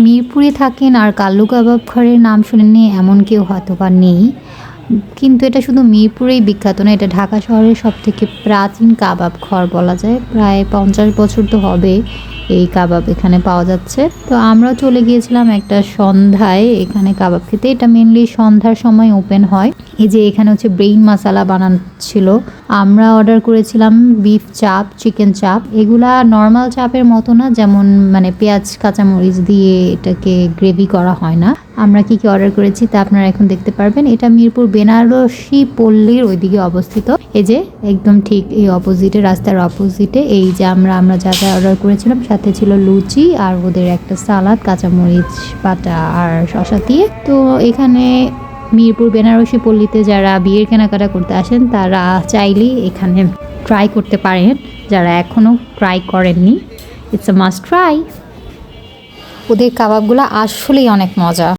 মিরপুরে থাকেন আর কাল্লু কাবাব ঘরের নাম শুনেনি এমন কেউ হয়তো বা নেই। কিন্তু এটা শুধু মিরপুরেই বিখ্যাত না, এটা ঢাকা শহরের সব থেকে প্রাচীন কাবাব ঘর বলা যায়। প্রায় পঞ্চাশ বছর তো হবে এই কাবাব এখানে পাওয়া যাচ্ছে। তো আমরা চলে গিয়েছিলাম একটা সন্ধ্যায় এখানে কাবাব খেতে। এটা মেনলি সন্ধ্যার সময় ওপেন হয়। এই যে এখানে হচ্ছে ব্রেইন মশালা বানাচ্ছিল। আমরা অর্ডার করেছিলাম বিফ চাপ চিকেন চাপ এগুলা নর্মাল চাপের মতো না, যেমন মানে পেঁয়াজ, কাঁচামরিচ দিয়ে এটাকে গ্রেভি করা হয় না। আমরা কি কি অর্ডার করেছি তা আপনারা এখন দেখতে পারবেন। এটা মিরপুর বেনারসি পল্লীর ওইদিকে অবস্থিত। এই যে একদম ঠিক এই অপোজিটে রাস্তার অপোজিটে এই যে আমরা আমরা যা যা অর্ডার করেছিলাম, সাথে ছিল লুচি আর ওদের একটা সালাদ, কাঁচামরিচ পাটা আর শশা দিয়ে। তো এখানে মিরপুর বেনারসি পল্লীতে যারা বিয়ের কেনাকাটা করতে আসেন, তারা চাইলেই এখানে ট্রাই করতে পারেন। যারা এখনও ট্রাই করেননি ইটস আ মাস্ট ট্রাই ওদের কাবাবগুলো আসলেই অনেক মজা।